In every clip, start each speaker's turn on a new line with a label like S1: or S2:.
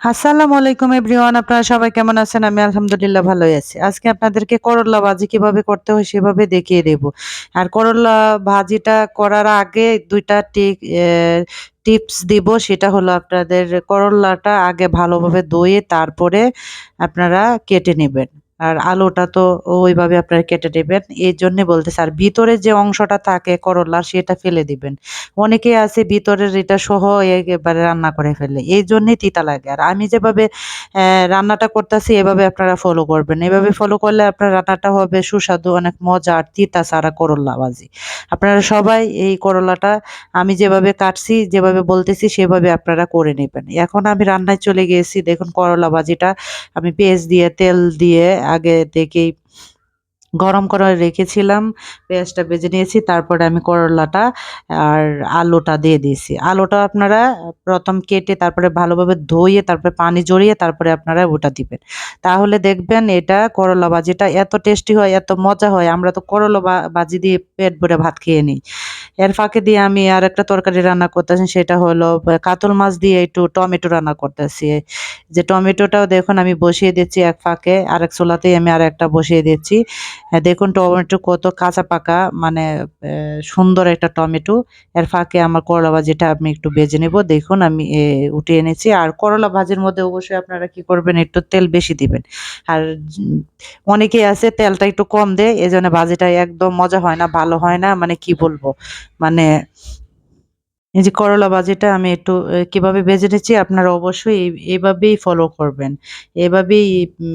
S1: আসসালামু আলাইকুম এভরিওয়ান, আপনারা সবাই কেমন আছেন? আমি আলহামদুলিল্লাহ ভালোই আছি। আজকে আপনাদেরকে করলা ভাজি কীভাবে করতে হয় সেভাবে দেখিয়ে দেব। আর করলা ভাজিটা করার আগে দুইটা টিক টিপস দিব, সেটা হলো আপনাদের করলাটা আগে ভালোভাবে ধুয়ে তারপরে আপনারা কেটে নেবেন। আর আলুটা তো ওইভাবে আপনারা কেটে নেবেন। এই জন্যে বলতেছে, আর ভিতরে যে অংশটা থাকে করলার, সেটা ফেলে দিবেন। অনেকে আছে ভিতরের এটা সহ একেবারে রান্না করে ফেলে। এই জন্যে তিতা লাগে। আর আমি যেভাবে রান্নাটা করতেছি, এভাবে আপনারা ফলো করবেন। এভাবে ফলো করলে আপনার রান্নাটা হবে সুস্বাদু, অনেক মজা আর তিতা সারা করলা বাজি আপনারা সবাই এই করলাটা আমি যেভাবে কাটছি, যেভাবে বলতেছি, সেভাবে আপনারা করে নেবেন। এখন আমি রান্নায় চলে গিয়েছি। দেখুন, করলা ভাজিটা আমি পেঁয়াজ দিয়ে, তেল দিয়ে আগে থেকেই গরম করে রেখেছিলাম, পেঁয়াজটা ভেজে নিয়েছি, তারপরে আমি করলাটা আর আলুটা দিয়ে দিয়েছি। আলুটা আপনারা প্রথম কেটে তারপরে ভালোভাবে ধুয়ে, তারপরে পানি জড়িয়ে তারপরে আপনারা ওটা দিবেন। তাহলে দেখবেন এটা করলা ভাজিটা এত টেস্টি হয়, এত মজা হয়, আমরা তো করলা ভাজি দিয়ে পেট ভরে ভাত খেয়ে নিই। এর ফাঁকে দিয়ে আমি আর একটা তরকারি রান্না করতেছি, সেটা হলো কাতল মাছ দিয়ে একটু টমেটো রান্না করতেছি। যে টমেটোটাও দেখুন আমি বসিয়ে দিচ্ছি এক ফাঁকে আর এক চুলাতেই আমি আর একটা বসিয়ে দিচ্ছি। দেখুন টমেটো কত কাঁচা পাকা মানে সুন্দর একটা টমেটো। এর ফাঁকে আমার করলা ভাজিটা আমি একটু বেজে নেব, দেখুন আমি উঠিয়ে এনেছি আর করলা ভাজির মধ্যে অবশ্যই আপনারা কি করবেন, একটু তেল বেশি দিবেন। আর অনেকেই আছে তেলটা একটু কম দেয় এই জন্য ভাজিটা একদম মজা হয় না, ভালো হয় না মানে কি বলব? মানে এই যে করলা ভাজিটা আমি একটু কীভাবে ভেজে নিচ্ছি আপনারা অবশ্যই এইভাবেই ফলো করবেন। এভাবেই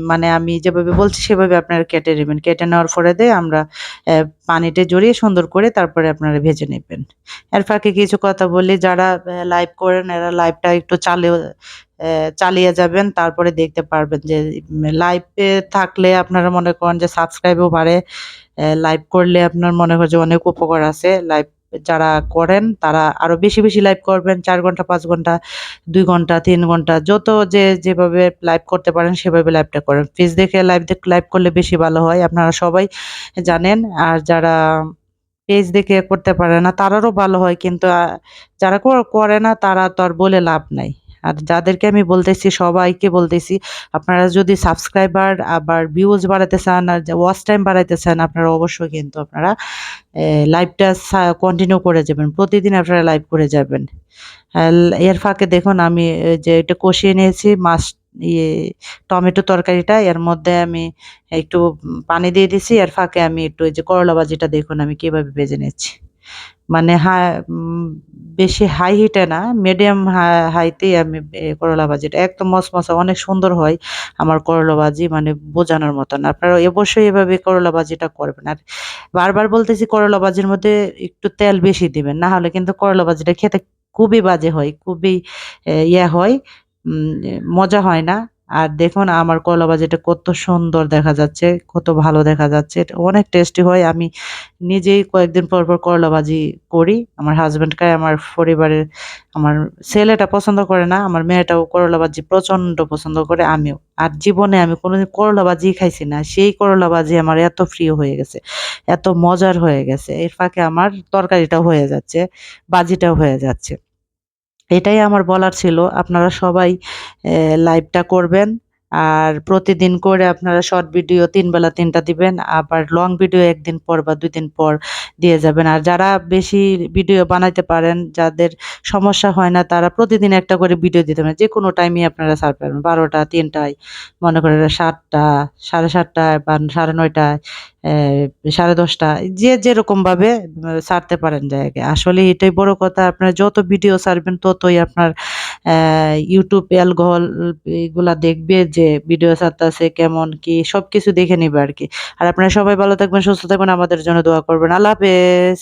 S1: মানে আমি যেভাবে বলছি সেভাবে আপনারা কেটে নেবেন। কেটে নেওয়ার পরে দিয়ে আমরা পানিতে জড়িয়ে সুন্দর করে তারপরে আপনারা ভেজে নেবেন। এর ফাঁকে কিছু কথা বলি, যারা লাইভ করেন, এরা লাইভটা একটু চালিয়ে চালিয়ে যাবেন, তারপরে দেখতে পারবেন যে লাইভে থাকলে আপনারা মনে করেন যে সাবস্ক্রাইবও বাড়ে। লাইভ করলে আপনার মনে হয় যে অনেক উপকার আছে। লাইভ যারা করেন, তারা আরও বেশি বেশি লাইভ করবেন, চার ঘণ্টা, পাঁচ ঘণ্টা, দুই ঘণ্টা, তিন ঘণ্টা, যত যে যেভাবে লাইভ করতে পারেন, সেভাবে লাইভটা করেন। ফেস দেখে লাইভ লাইভ করলে বেশি ভালো হয়, আপনারা সবাই জানেন। আর যারা পেজ দেখে করতে পারে না, তারারও ভালো হয়, কিন্তু যারা করে না, তারা তো আর বলে লাভ নাই। আর যাদেরকে আমি বলতেছি, সবাইকে বলতেছি, আপনারা যদি সাবস্ক্রাইবার আবার ভিউজ বাড়াতে চান আর ওয়াচ টাইম বাড়াইতে চান, আপনারা অবশ্যই কিন্তু আপনারা লাইভটা কন্টিনিউ করে যাবেন। প্রতিদিন আপনারা লাইভ করে যাবেন। এর ফাঁকে দেখুন, আমি যে এটা কষিয়ে নিয়েছি, মাছ ইয়ে টমেটো তরকারিটা, এর মধ্যে আমি একটু পানি দিয়ে দিছি, এর ফাঁকে আমি একটু এই যে করলা ভাজিটা দেখুন, আমি কীভাবে ভেজে নিচ্ছি। মানে হা বেশি হাই হিটে না মিডিয়াম হাই হাইতেই আমি করলা ভাজিটা একদম মশমশা অনেক সুন্দর হয় আমার করলা ভাজি মানে বোঝানোর মতন। আপনারা অবশ্যই এভাবে করলা ভাজিটা করবেন। আর বারবার বলতেছি করলা ভাজির মধ্যে একটু তেল বেশি দিবেন, না হলে কিন্তু করলা ভাজিটা খেতে খুবই বাজে হয়, খুবই ইয়ে হয় মজা হয় না। আর দেখুন, আমার কলা ভাজিটা কত সুন্দর দেখা যাচ্ছে, কত ভালো দেখা যাচ্ছে। অনেক টেস্টি হয়। আমি নিজেই কয়েকদিন পর পর করলা ভাজি করি। আমার হাজব্যান্ড খায় আমার পরিবারের, আমার ছেলেটা পছন্দ করে না, আমার মেয়েটাও করলা ভাজি প্রচণ্ড পছন্দ করে, আমিও। আর জীবনে আমি কোনোদিন করলা ভাজি খাইছি না। সেই করলা ভাজি আমার এত প্রিয় হয়ে গেছে, এত মজার হয়ে গেছে। এর ফাঁকে আমার তরকারিটাও হয়ে যাচ্ছে বাজিটাও হয়ে যাচ্ছে। এটাই আমার বলার ছিল। আপনারা সবাই লাইভটা করবেন। আর প্রতিদিন করে আপনারা শর্ট ভিডিও তিন বেলা তিনটা দিবেন, আবার লং ভিডিও একদিন পর বা দুই দিন পর দিয়ে যাবেন। আর যারা বেশি ভিডিও বানাইতে পারেন, যাদের সমস্যা হয় না, তারা প্রতিদিন একটা করে ভিডিও দিতে পারেন। যে কোনো টাইমে আপনারা ছাড় পারবেন। বারোটা, তিনটায়, মনে করেন সাতটা, সাড়ে সাতটায় বা সাড়ে নয়টায় সাড়ে দশটা, যে যেরকমভাবে ছাড়তে পারেন জায়গায়। আসলে এটাই বড় কথা। আপনারা যত ভিডিও ছাড়বেন ততই আপনার ইউটিউব অ্যালকোহল এগুলা দেখবে যে ভিডিও ছাড়তেছে কেমন কি সব কিছু দেখে নিবে আর কি। আর আপনারা সবাই ভালো থাকবেন, সুস্থ থাকবেন, আমাদের জন্য দোয়া করবেন। আল্লাহ হাফেজ।